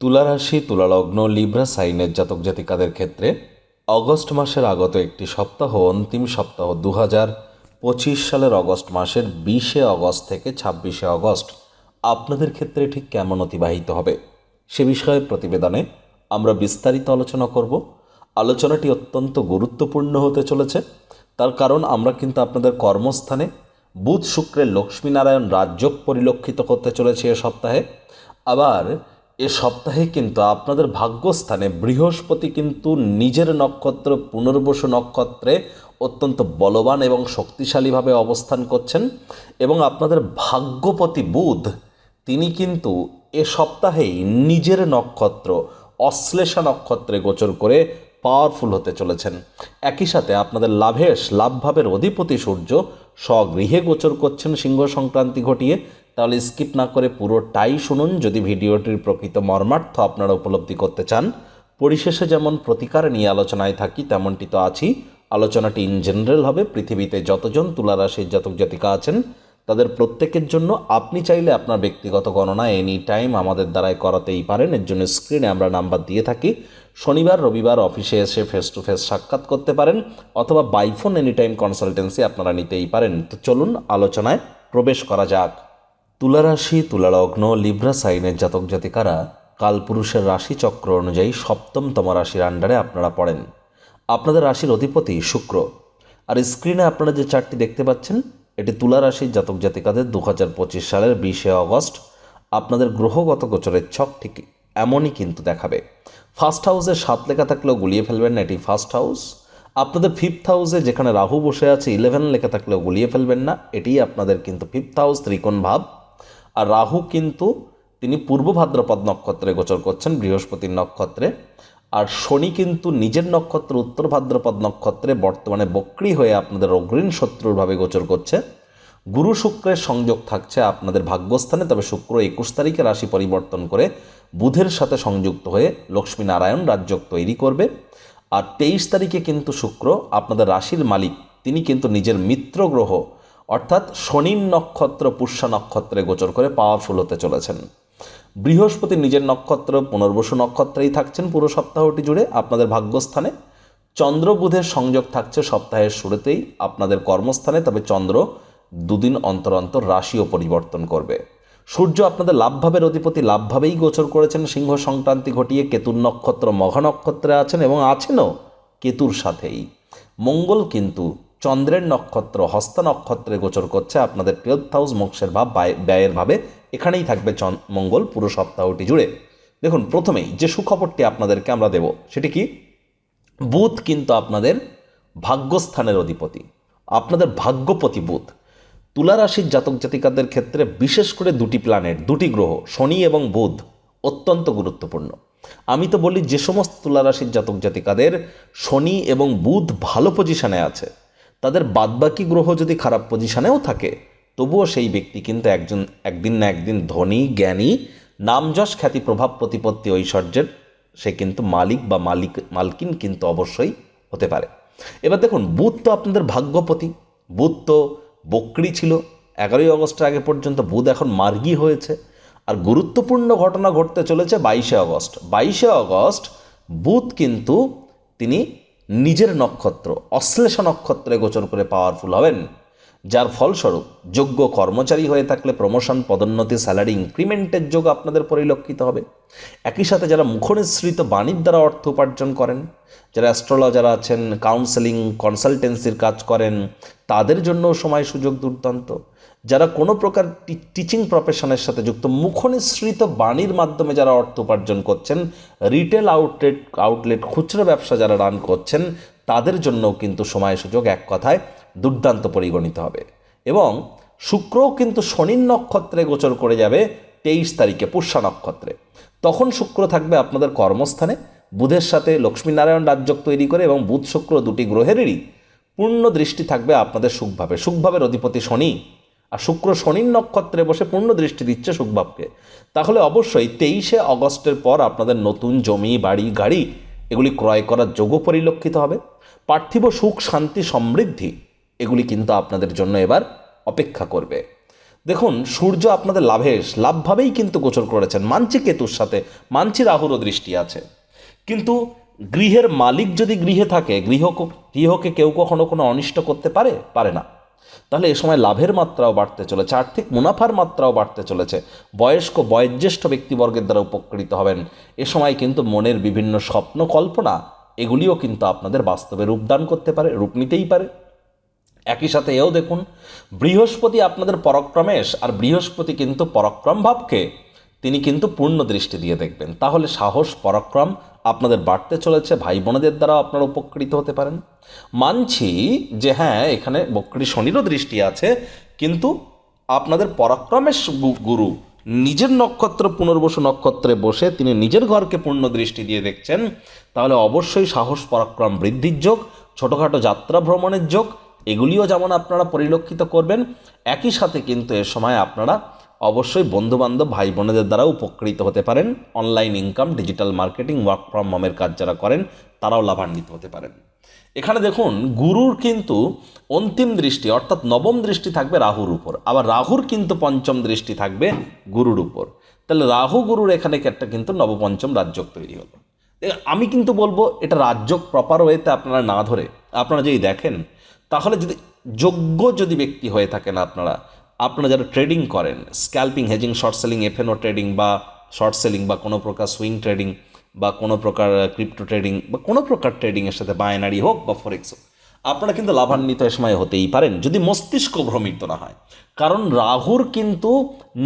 তুলা রাশি তুলালগ্ন, লিব্রা সাইনের জাতক জাতিকাদের ক্ষেত্রে অগস্ট মাসের আগত একটি সপ্তাহ, অন্তিম সপ্তাহ দু হাজার পঁচিশ সালের অগস্ট মাসের বিশে অগস্ট থেকে ছাব্বিশে অগস্ট। আপনাদের ক্ষেত্রে ঠিক কেমন অতিবাহিত হবে? সে বিষয়ে প্রতিবেদনে আমরা বিস্তারিত আলোচনা করব। আলোচনাটি অত্যন্ত গুরুত্বপূর্ণ হতে চলেছে। তার কারণ আমরা কিন্তু আপনাদের কর্মস্থানে বুধ, শুক্রের লক্ষ্মীনারায়ণ রাজযোগ পরিলক্ষিত করতে চলেছি এ সপ্তাহে। আবার এ সপ্তাহে কিন্তু আপনাদের ভাগ্যস্থানে বৃহস্পতি কিন্তু নিজের নক্ষত্র পুনর্বসু নক্ষত্রে অত্যন্ত বলবান এবং শক্তিশালীভাবে অবস্থান করছেন এবং আপনাদের ভাগ্যপতি বুধ, তিনি কিন্তু এ সপ্তাহেই নিজের নক্ষত্র অশ্লেষা নক্ষত্রে গোচর করে পাওয়ারফুল হতে চলেছেন। একই সাথে আপনাদের লাভেশ, লাভভাবের অধিপতি সূর্য স্বগৃহে গোচর করছেন সিংহ সংক্রান্তি ঘটিয়ে। তাহলে স্কিপ না করে পুরোটাই শুনুন। যদি ভিডিওটির প্রকৃত মর্মার্থ আপনারা উপলব্ধি করতে চান, পরিশেষে যেমন প্রতিকার নিয়ে আলোচনায় থাকি, তেমনটি তো আছি আলোচনাটি ইন জেনারেল হবে। পৃথিবীতে যতজন তুলারাশির জাতক জাতিকা আছেন, তাদের প্রত্যেকের জন্য আপনি চাইলে আপনার ব্যক্তিগত গণনা এনি টাইম আমাদের দ্বারাই করাতেই পারেন। এর জন্য স্ক্রিনে আমরা নাম্বার দিয়ে থাকি। শনিবার, রবিবার অফিসে এসে ফেস টু ফেস সাক্ষাৎ করতে পারেন, অথবা বাইফোন এনি টাইম কনসালটেন্সি আপনারা নিতেই পারেন। তো চলুন, আলোচনায় প্রবেশ করা যাক। তুলারাশি, তুলালগ্ন, লিব্রা সাইনের জাতক জাতিকারা রাশি চক্র অনুযায়ী সপ্তমতম রাশির আন্ডারে আপনারা পড়েন। আপনাদের রাশির অধিপতি শুক্র। আর স্ক্রিনে আপনারা যে চারটি দেখতে পাচ্ছেন, এটি তুলা রাশির জাতক জাতিকাদের দু হাজার পঁচিশ সালের বিশে অগস্ট আপনাদের গ্রহগত গোচরের ছক ঠিক এমনই কিন্তু দেখাবে। ফার্স্ট হাউসে সাত লেখা থাকলেও গুলিয়ে ফেলবেন না, এটি ফার্স্ট হাউস আপনাদের ফিফথ হাউসে যেখানে রাহু বসে আছে ইলেভেন লেখা থাকলেও গুলিয়ে ফেলবেন না এটি আপনাদের কিন্তু ফিফথ হাউস ত্রিকোণ ভাব। আর রাহু কিন্তু তিনি পূর্ব ভাদ্রপদ নক্ষত্রে গোচর করছেন বৃহস্পতির নক্ষত্রে। আর শনি কিন্তু নিজের নক্ষত্র উত্তর ভাদ্রপদ নক্ষত্রে বর্তমানে বক্রি হয়ে আপনাদের অগ্রীণ শত্রুরভাবে গোচর করছে। গুরু শুক্রের সংযোগ থাকছে আপনাদের ভাগ্যস্থানে, তবে শুক্র একুশ তারিখে রাশি পরিবর্তন করে বুধের সাথে সংযুক্ত হয়ে লক্ষ্মী নারায়ণ রাজযোগ তৈরি করবে। আর তেইশ তারিখে কিন্তু শুক্র আপনাদের রাশির মালিক, তিনি কিন্তু নিজের মিত্র গ্রহ অর্থাৎ শনির নক্ষত্র, পুষ্যা নক্ষত্রে গোচর করে পাওয়ারফুল হতে চলেছেন। বৃহস্পতি নিজের নক্ষত্র, পুনর্বসু নক্ষত্রেই থাকছেন পুরো সপ্তাহটি জুড়ে, আপনাদের ভাগ্যস্থানে। চন্দ্র বুধের সংযোগ থাকছে সপ্তাহের শুরুতেই, আপনাদের কর্মস্থানে, তবে চন্দ্র দুদিন অন্তর অন্তর রাশিও পরিবর্তন করবে। সূর্য আপনাদের লাভভাবের অধিপতি, লাভভাবেই গোচর করেছেন, সিংহ সংক্রান্তি ঘটিয়ে কেতুর নক্ষত্র, মঘা নক্ষত্রে আছেন এবং আছেনও কেতুর সাথেই। মঙ্গল কিন্তু চন্দ্রের নক্ষত্র, হস্ত নক্ষত্রে গোচর করছে আপনাদের টুয়েলথ হাউস মোক্ষের ভাব ব্যয়ের ভাবে। এখানেই থাকবে মঙ্গল পুরো সপ্তাহটি জুড়ে। দেখুন, প্রথমেই যে সুখবরটি আপনাদেরকে আমরা দেব, সেটি কি? বুধ কিন্তু আপনাদের ভাগ্যস্থানের অধিপতি। আপনাদের ভাগ্যপতি বুধ। তুলা রাশির জাতক জাতিকাদের ক্ষেত্রে বিশেষ করে দুটি প্ল্যানেট দুটি গ্রহ, শনি এবং বুধ অত্যন্ত গুরুত্বপূর্ণ। আমি তো বলি যে সমস্ত তুলা রাশির জাতক জাতিকাদের শনি এবং বুধ ভালো পজিশনে আছে। তাদের বাদবাকি গ্রহ যদি খারাপ পজিশনেও থাকে, তবুও সেই ব্যক্তি কিন্তু একজন, একদিন না একদিন ধনী, জ্ঞানী, নামযশ খ্যাতি প্রভাব প্রতিপত্তি ঐশ্বর্যের, সে কিন্তু মালিক বা মালিক, মালকিন কিন্তু অবশ্যই হতে পারে। এবার দেখুন, বুধ তো আপনাদের ভাগ্যপতি। বুধ তো বকরি ছিল। এগারোই আগস্টের আগে পর্যন্ত বুধ এখন মার্গী হয়েছে। আর গুরুত্বপূর্ণ ঘটনা ঘটতে চলেছে বাইশে আগস্ট। বাইশে অগস্ট বুধ কিন্তু তিনি নিজের নক্ষত্র, অশ্লেষ নক্ষত্রে গোচর করে পাওয়ারফুল হবেন। যার ফলস্বরূপ যোগ্য কর্মচারী হয়ে থাকলে প্রমোশন পদোন্নতি স্যালারি ইনক্রিমেন্টের যোগ আপনাদের পরিলক্ষিত হবে। একই সাথে যারা মুখনিসৃত বাণীর দ্বারা অর্থ উপার্জন করেন, যারা অ্যাস্ট্রোলজার আছেন কাউন্সেলিং কনসালটেন্সির কাজ করেন, তাদের জন্য সময় সুযোগ দুর্দান্ত। যারা কোনো প্রকার টিচিং প্রফেশনের সাথে যুক্ত, মুখনিসৃত বাণীর মাধ্যমে যারা অর্থ উপার্জন করছেন রিটেল আউটলেট আউটলেট খুচরো ব্যবসা যারা রান করছেন, তাদের জন্যও কিন্তু সময় সুযোগ এক কথায় দুর্দান্ত পরিগণিত হবে। এবং শুক্রও কিন্তু শনির নক্ষত্রে গোচর করে যাবে তেইশ তারিখে, পুষ্যা নক্ষত্রে। তখন শুক্র থাকবে আপনাদের কর্মস্থানে, বুধের সাথে লক্ষ্মীনারায়ণ রাজ্যক তৈরি করে এবং বুধ শুক্র দুটি গ্রহেরই পূর্ণ দৃষ্টি থাকবে আপনাদের সুখভাবে সুখভাবের অধিপতি শনি। আর শুক্র শনির নক্ষত্রে বসে পূর্ণ দৃষ্টি দিচ্ছে সুখভাবকে। তাহলে অবশ্যই তেইশে অগস্টের পর আপনাদের নতুন জমি, বাড়ি, গাড়ি, এগুলি ক্রয় করার যোগ্য পরিলক্ষিত হবে। পার্থিব সুখ, শান্তি, সমৃদ্ধি, এগুলি কিন্তু আপনাদের জন্য এবার অপেক্ষা করবে। দেখুন, সূর্য আপনাদের লাভেশ, লাভভাবেই কিন্তু গোচর করেছেন। মানছি কেতুর সাথে মানছি রাহুরও দৃষ্টি আছে। কিন্তু গৃহের মালিক যদি গৃহে থাকে গৃহ গৃহকে কেউ কখনো কোনো অনিষ্ট করতে পারে? পারে না। তাহলে এ সময় লাভের মাত্রাও বাড়তে চলেছে, আর্থিক মুনাফার মাত্রাও বাড়তে চলেছে। বয়স্ক, বয়োজ্যেষ্ঠ ব্যক্তিবর্গের দ্বারা উপকৃত হবেন। এ সময় কিন্তু মনের বিভিন্ন স্বপ্ন, কল্পনা, এগুলিও কিন্তু আপনাদের বাস্তবে রূপদান করতে পারে, রূপ নিতেই পারে। একই সাথে এও দেখুন, বৃহস্পতি আপনাদের পরাক্রমেশ, আর বৃহস্পতি কিন্তু পরাক্রম ভাবকে তিনি কিন্তু পূর্ণ দৃষ্টি দিয়ে দেখবেন। তাহলে সাহস, পরাক্রম আপনাদের বাড়তে চলেছে ভাই বোনেদের দ্বারা আপনারা উপকৃত হতে পারেন। মানছি যে হ্যাঁ এখানে বক্রী শনিরও দৃষ্টি আছে, কিন্তু আপনাদের পরাক্রমের গুরু নিজের নক্ষত্র পুনর্বসু নক্ষত্রে বসে তিনি নিজের ঘরকে পূর্ণ দৃষ্টি দিয়ে দেখছেন, তাহলে অবশ্যই সাহস, পরাক্রম বৃদ্ধির যোগ, ছোটোখাটো যাত্রা ভ্রমণের যোগ, এগুলিও যেমন আপনারা পরিলক্ষিত করবেন, একই সাথে কিন্তু এ সময় আপনারা অবশ্যই বন্ধুবান্ধব ভাই বোনেদের দ্বারা উপকৃত হতে পারেন। Online income, digital marketing work from হোমের কাজ যারা করেন, তারাও লাভান্বিত হতে পারেন। এখানে দেখুন, গুরুর কিন্তু অন্তিম দৃষ্টি, অর্থাৎ নবম দৃষ্টি থাকবে রাহুর উপর। আবার রাহুর কিন্তু পঞ্চম দৃষ্টি থাকবে গুরুর উপর। তাহলে রাহু গুরুর এখানে একটা কিন্তু নবপঞ্চম রাজ্যক তৈরি হলো। আমি কিন্তু বলব, এটা রাজ্যক প্রপার ওয়েতে আপনারা না ধরে, আপনারা যদি দেখেন, তাহলে যদি যোগ্য যদি ব্যক্তি হয়ে থাকেন আপনারা আপনারা যারা ট্রেডিং করেন scalping hedging short selling FnO trading বা শর্ট সেলিং বা কোনো প্রকার সুইং ট্রেডিং বা কোনো প্রকার ক্রিপ্টো ট্রেডিং বা কোনো প্রকার ট্রেডিংয়ের সাথে বায়নারি হোক বা ফরেক্স হোক, আপনারা কিন্তু লাভান্বিত এ সময় হতেই পারেন, যদি মস্তিষ্ক ভ্রমিত না হয়। কারণ রাহুর কিন্তু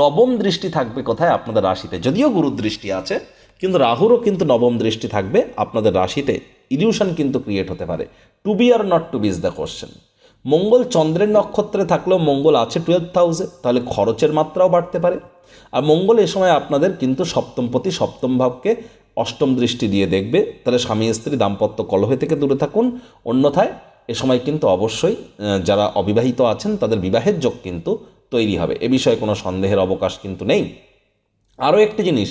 নবম দৃষ্টি থাকবে কোথায়? আপনাদের রাশিতে। যদিও গুরুর দৃষ্টি আছে, কিন্তু রাহুরও কিন্তু নবম দৃষ্টি থাকবে আপনাদের রাশিতে। ইলিউশন কিন্তু ক্রিয়েট হতে পারে। To be or not to be is the question মঙ্গল চন্দ্রের নক্ষত্রে থাকলেও মঙ্গল আছে টুয়েলভ হাউসে তাহলে খরচের মাত্রাও বাড়তে পারে। আর মঙ্গল এ সময় আপনাদের কিন্তু সপ্তমপতি, সপ্তম ভাবকে অষ্টম দৃষ্টি দিয়ে দেখবে। তাহলে স্বামী, স্ত্রী, দাম্পত্য কলহে থেকে দূরে থাকুন। অন্যথায় এ সময় কিন্তু অবশ্যই যারা অবিবাহিত আছেন, তাদের বিবাহের যোগ কিন্তু তৈরি হবে। এ বিষয়ে কোনো সন্দেহের অবকাশ কিন্তু নেই। আরও একটি জিনিস,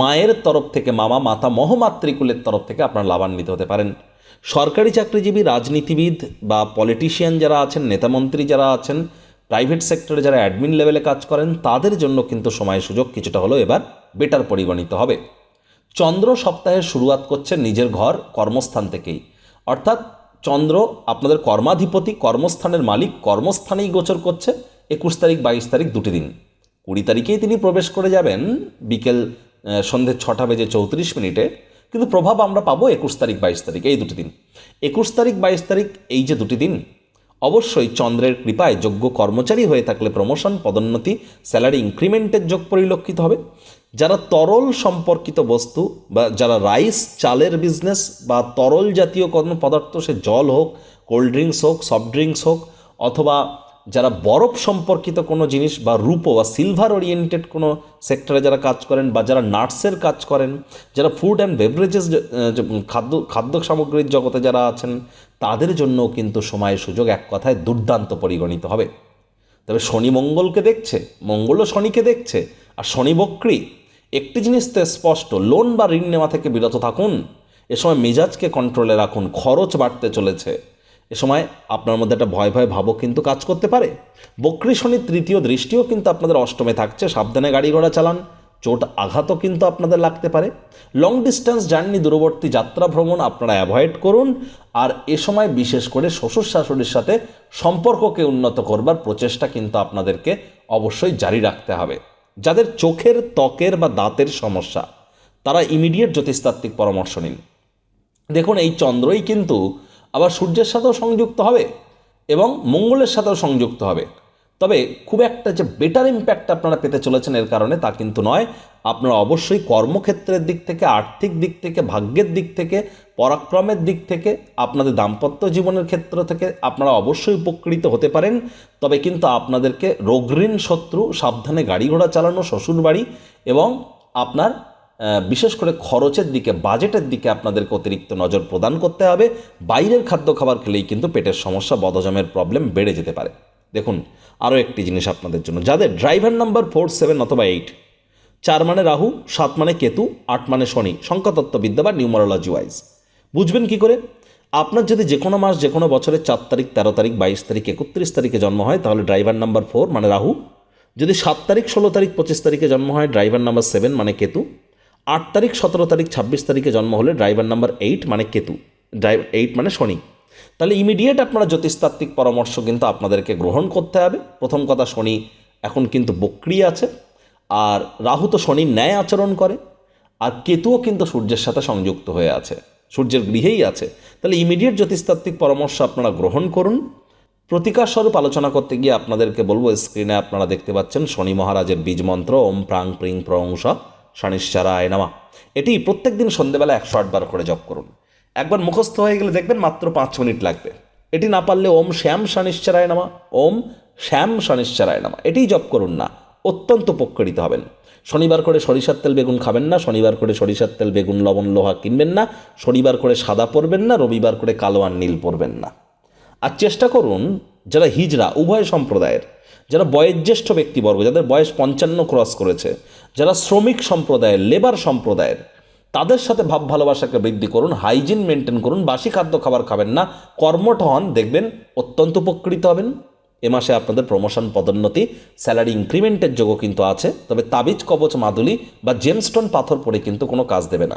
মায়ের তরফ থেকে মামা, মাতা মহমাতৃকুলের তরফ থেকে আপনারা লাভান্বিত হতে পারেন। সরকারি চাকরিজীবী রাজনীতিবিদ বা পলিটিশিয়ান যারা আছেন নেতামন্ত্রী যারা আছেন প্রাইভেট সেক্টরে যারা অ্যাডমিন লেভেলে কাজ করেন, তাদের জন্য কিন্তু সময় সুযোগ কিছুটা হলেও এবার বেটার পরিগণিত হবে। চন্দ্র সপ্তাহের শুরুয়াত করছে নিজের ঘর, কর্মস্থান থেকেই। অর্থাৎ চন্দ্র আপনাদের কর্মাধিপতি, কর্মস্থানের মালিক, কর্মস্থানেই গোচর করছে, একুশ তারিখ, বাইশ তারিখ দুটি দিন। কুড়ি তারিখেই তিনি প্রবেশ করে যাবেন বিকেল সন্ধে ছটা বেজে চৌত্রিশ মিনিটে। কিন্তু প্রভাব আমরা পাবো একুশ তারিখ বাইশ তারিখ, এই দুটি দিন। একুশ তারিখ বাইশ তারিখ, এই যে দুটি দিন, অবশ্যই চন্দ্রের কৃপায় যোগ্য কর্মচারী হয়ে থাকলে প্রমোশন পদোন্নতি স্যালারি ইনক্রিমেন্টের যোগ পরিলক্ষিত হবে। যারা তরল সম্পর্কিত বস্তু বা যারা রাইস, চালের বিজনেস বা তরল জাতীয় কোনো পদার্থ, সে জল হোক কোল্ড ড্রিঙ্কস হোক সফট ড্রিঙ্কস হোক, অথবা যারা বরফ সম্পর্কিত কোনো জিনিস বা রূপো বা সিলভার ওরিয়েন্টেড কোনো সেক্টরে যারা কাজ করেন বা যারা নার্সের কাজ করেন, যারা ফুড অ্যান্ড বেভারেজেস খাদ্য খাদ্য সামগ্রীর জগতে যারা আছেন, তাদের জন্য কিন্তু সময় সুযোগ এক কথায় দুর্দান্ত পরিগণিত হবে। তবে শনি মঙ্গলকে দেখছে, মঙ্গলও শনিকে দেখছে, আর শনি বক্রী, একটি জিনিস তো স্পষ্ট লোন বা ঋণ নেওয়া থেকে বিরত থাকুন, এ সময় মেজাজকে কন্ট্রোলে রাখুন, খরচ বাড়তে চলেছে। এ সময় আপনার মধ্যে একটা ভয় ভয় ভাবও কিন্তু কাজ করতে পারে। বক্রী শনির তৃতীয় দৃষ্টিও কিন্তু আপনাদের অষ্টমে থাকছে, সাবধানে গাড়ি ঘোড়া চালান, চোট আঘাতও কিন্তু আপনাদের লাগতে পারে। লং ডিস্টেন্স জার্নি দূরবর্তী যাত্রা ভ্রমণ আপনারা অ্যাভয়েড করুন, আর এ সময় বিশেষ করে শ্বশুর শাশুড়ির সাথে সম্পর্ককে উন্নত করবার প্রচেষ্টা কিন্তু আপনাদেরকে অবশ্যই জারি রাখতে হবে। যাদের চোখের, ত্বকের বা দাঁতের সমস্যা, তারা ইমিডিয়েট জ্যোতিষতাত্ত্বিক পরামর্শ নিন। দেখুন, এই চন্দ্রই কিন্তু আবার সূর্যের সাথেও সংযুক্ত হবে এবং মঙ্গলের সাথেও সংযুক্ত হবে। তবে খুব একটা যে বেটার ইম্প্যাক্ট আপনারা পেতে চলেছেন এর কারণে তা কিন্তু নয়। আপনারা অবশ্যই কর্মক্ষেত্রের দিক থেকে, আর্থিক দিক থেকে, ভাগ্যের দিক থেকে, পরাক্রমের দিক থেকে, আপনাদের দাম্পত্য জীবনের ক্ষেত্র থেকে আপনারা অবশ্যই উপকৃত হতে পারেন। তবে কিন্তু আপনাদেরকে রোগঋণ শত্রু, সাবধানে গাড়ি ঘোড়া চালানো, শ্বশুরবাড়ি এবং আপনার বিশেষ করে খরচের দিকে, বাজেটের দিকে আপনাদেরকে অতিরিক্ত নজর প্রদান করতে হবে। বাইরের খাদ্য খাবার খেলেই কিন্তু পেটের সমস্যা, বদহজমের প্রবলেম বেড়ে যেতে পারে। দেখুন আরও একটি জিনিস আপনাদের জন্য। যাদের ড্রাইভার নাম্বার ফোর সেভেন অথবা এইট চার মানে রাহু, সাত মানে কেতু, আট মানে শনি, সংখ্যাতত্ত্ববিদ্যা বা নিউমারোলজি ওয়াইজ বুঝবেন কি করে? আপনার যদি যে কোনো মাস যে কোনো বছরের চার তারিখ, তেরো তারিখ, বাইশ তারিখ, একত্রিশ তারিখে জন্ম হয়, তাহলে ড্রাইভার নাম্বার ফোর মানে রাহু। যদি সাত তারিখ, ষোলো তারিখ, পঁচিশ তারিখে জন্ম হয় ড্রাইভার নাম্বার সেভেন মানে কেতু। আট তারিখ, সতেরো তারিখ, ছাব্বিশ তারিখে জন্ম হলে ড্রাইভার নাম্বার এইট মানে কেতু। ড্রাইভ এইট মানে শনি। তাহলে ইমিডিয়েট আপনারা জ্যোতিষতাত্ত্বিক পরামর্শ কিন্তু আপনাদেরকে গ্রহণ করতে হবে। প্রথম কথা, শনি এখন কিন্তু বক্রি আছে। আর রাহু তো শনির ন্যায় আচরণ করে। আর কেতুও কিন্তু সূর্যের সাথে সংযুক্ত হয়ে আছে। সূর্যের গৃহেই আছে। তাহলে ইমিডিয়েট জ্যোতিষতাত্ত্বিক পরামর্শ আপনারা গ্রহণ করুন। প্রতিকার স্বরূপ আলোচনা করতে গিয়ে আপনাদেরকে বলব স্ক্রিনে আপনারা দেখতে পাচ্ছেন শনি মহারাজের বীজ মন্ত্র, ওম প্রাং প্রিং প্রংস শনিশ্চারায় নামা। এটি প্রত্যেক দিন সন্ধ্যেবেলা একশো আটবার করে জপ করুন। একবার মুখস্থ হয়ে গেলে দেখবেন মাত্র পাঁচ মিনিট লাগবে। এটি না পারলে ওম শ্যাম শনিশ্চারায় নামা। ওম শ্যাম শনিশ্চারায় নামা। এটিই জপ করুন না, অত্যন্ত উপকৃত হবেন। শনিবার করে সরিষার তেল বেগুন খাবেন না, শনিবার করে সরিষার তেল বেগুন, লবণ, লোহা কিনবেন না, শনিবার করে সাদা পরবেন না, রবিবার করে কালো আর নীল পরবেন না। আর চেষ্টা করুন, যারা হিজড়া, উভয় সম্প্রদায়ের যারা বয়োজ্যেষ্ঠ ব্যক্তিবর্গ, যাদের বয়স পঞ্চান্ন ক্রস করেছে, যারা শ্রমিক সম্প্রদায়ের লেবার সম্প্রদায়ের, তাদের সাথে ভাব ভালোবাসাকে বৃদ্ধি করুন হাইজিন মেনটেন করুন, বাসি খাদ্য খাবার খাবেন না, কর্মঠ হন, দেখবেন অত্যন্ত উপকৃত হবেন। এ মাসে আপনাদের প্রমোশন পদোন্নতি স্যালারি ইনক্রিমেন্টের যোগও কিন্তু আছে, তবে তাবিজ, কবচ, মাদুলি বা জেমস্টোন পাথর পরে কিন্তু কোনো কাজ দেবে না।